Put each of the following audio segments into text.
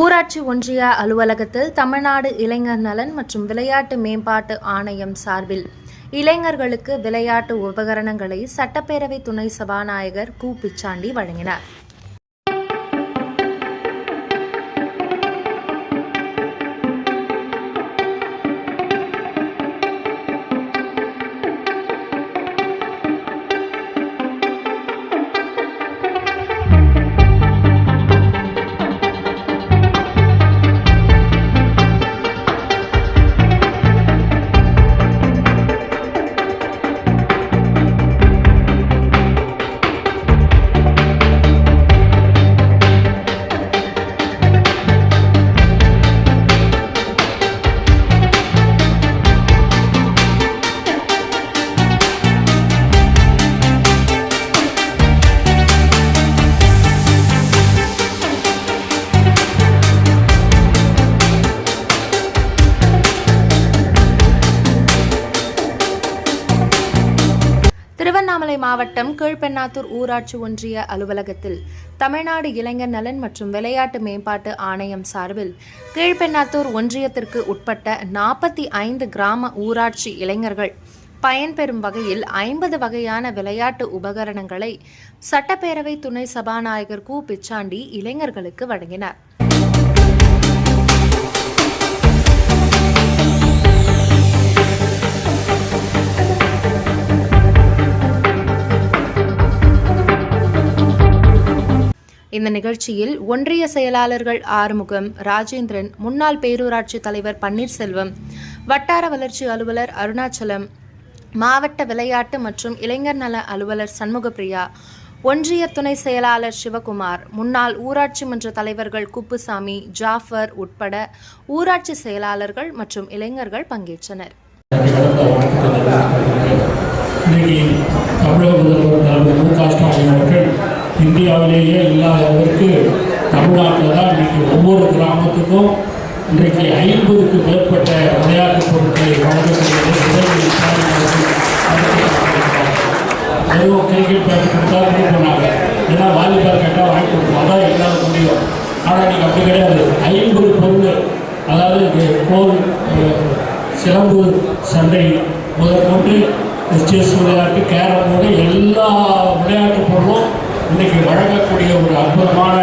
ஊராட்சி ஒன்றிய அலுவலகத்தில் தமிழ்நாடு இளைஞர் நலன் மற்றும் விளையாட்டு மேம்பாட்டு ஆணையம் சார்பில் இளைஞர்களுக்கு விளையாட்டு உபகரணங்களை சட்டப்பேரவை துணை சபாநாயகர் கு. பிச்சாண்டி வழங்கினார். திருவண்ணாமலை மாவட்டம் கீழ்பெண்ணாத்தூர் ஊராட்சி ஒன்றிய அலுவலகத்தில் தமிழ்நாடு இளைஞர் நலன் மற்றும் விளையாட்டு மேம்பாட்டு ஆணையம் சார்பில் கீழ்பெண்ணாத்தூர் ஒன்றியத்திற்கு உட்பட்ட நாற்பத்தி ஐந்து கிராம ஊராட்சி இளைஞர்கள் பயன்பெறும் வகையில் ஐம்பது வகையான விளையாட்டு உபகரணங்களை சட்டப்பேரவை துணை சபாநாயகர் கு பிச்சாண்டி இளைஞர்களுக்கு வழங்கினார். இந்த நிகழ்ச்சியில் ஒன்றிய செயலாளர்கள் ஆறுமுகம் ராஜேந்திரன் முன்னாள் பேரூராட்சி தலைவர் பன்னீர்செல்வம் வட்டார வளர்ச்சி அலுவலர் அருணாச்சலம் மாவட்ட விளையாட்டு மற்றும் இளைஞர் நல அலுவலர் சண்முகப்பிரியா ஒன்றிய துணை செயலாளர் சிவகுமார் முன்னாள் ஊராட்சி மன்ற தலைவர்கள் குப்புசாமி ஜாஃபர் உட்பட ஊராட்சி செயலாளர்கள் மற்றும் இளைஞர்கள் பங்கேற்றனர். இந்தியாவிலேயே இல்லாத அளவிற்கு தமிழ்நாட்டில் தான் இன்றைக்கு ஒவ்வொரு கிராமத்துக்கும் இன்றைக்கு ஐம்பதுக்கு மேற்பட்ட விளையாட்டுப் பொருட்களை வழங்கக்கூடிய வெறும் கிரிக்கெட் பேட் கொடுத்தா கொண்டு பண்ணாங்க. ஏன்னா வாலிபால் கேட்டால் வாங்கி கொடுப்போம் அதான் எங்களால் முடியும். ஆனால் இன்றைக்கி அப்படி கிடையாது. ஐம்பது பொருள் அதாவது கோல் சிலம்பு சண்டை முதற்கொண்டு செஸ் விளையாட்டு கேரம் போர்டு எல்லா விளையாட்டு பொருளும் இன்னைக்கு வழங்கக்கூடிய ஒரு அற்புதமான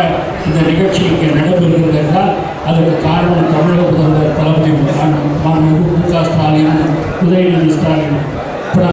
இந்த நிகழ்ச்சி இங்கே நடைபெறுகிறது என்றால் அதற்கு காரணம் தமிழக